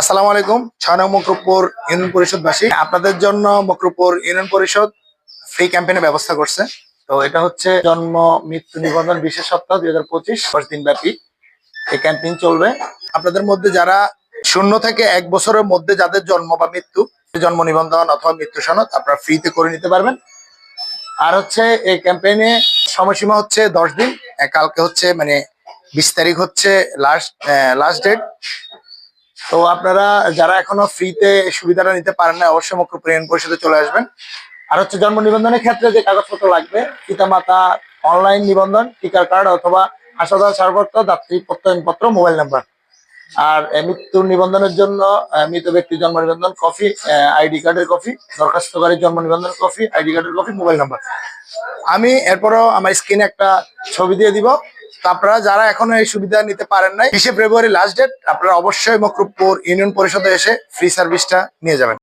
আসসালামু আলাইকুম ছয় নং মকরপুর ইউনিয়ন পরিষদবাসী। আপনাদের জন্য মকরপুর ইউনিয়ন পরিষদ ফ্রি ক্যাম্পেইনের ব্যবস্থা করছে। তো এটা হচ্ছে জন্ম, মৃত্যু নিবন্ধন বিশেষ সপ্তাহ দুই হাজার পঁচিশ, দশ দিন ব্যাপী এই ক্যাম্পেইন চলবে। আপনাদের মধ্যে যারা শূন্য থেকে এক বছরের মধ্যে যাদের জন্ম বা মৃত্যু, জন্ম নিবন্ধন অথবা মৃত্যু সনদ, আপনারা ফ্রিতে করে নিতে পারবেন। আর হচ্ছে এই ক্যাম্পেইনে সময়সীমা হচ্ছে দশ দিন কালকে হচ্ছে মানে বিশ তারিখ হচ্ছে লাস্ট লাস্ট ডেট তো আপনারা যারা এখনও ফ্রিতে সুবিধাটা নিতে পারেন না অবশ্যই মুখ্য প্রেরণ পরিষদে চলে আসবেন। আর হচ্ছে জন্ম নিবন্ধনের ক্ষেত্রে যে কাগজপত্র লাগবে পিতা মাতা অনলাইন নিবন্ধন, টিকার কার্ড অথবা হাসপাতাল ছাড়পত্র যাত্রী প্রত্যয়নপত্র, মোবাইল নাম্বার। আর মৃত্যু নিবন্ধনের জন্য মৃত ব্যক্তির জন্ম নিবন্ধন কপি আইডি কার্ডের কপি দরখাস্তকারীর জন্ম নিবন্ধন কপি আইডি কার্ডের কপি মোবাইল নাম্বার। আমি এরপরও আমার স্ক্রিনে একটা ছবি দিয়ে দিব। তো আপনারা যারা এখনও এই সুবিধা নিতে পারেন নাই, বিশে ফেব্রুয়ারি লাস্ট ডেট আপনারা অবশ্যই মকরুপুর ইউনিয়ন পরিষদে এসে ফ্রি সার্ভিসটা নিয়ে যাবেন।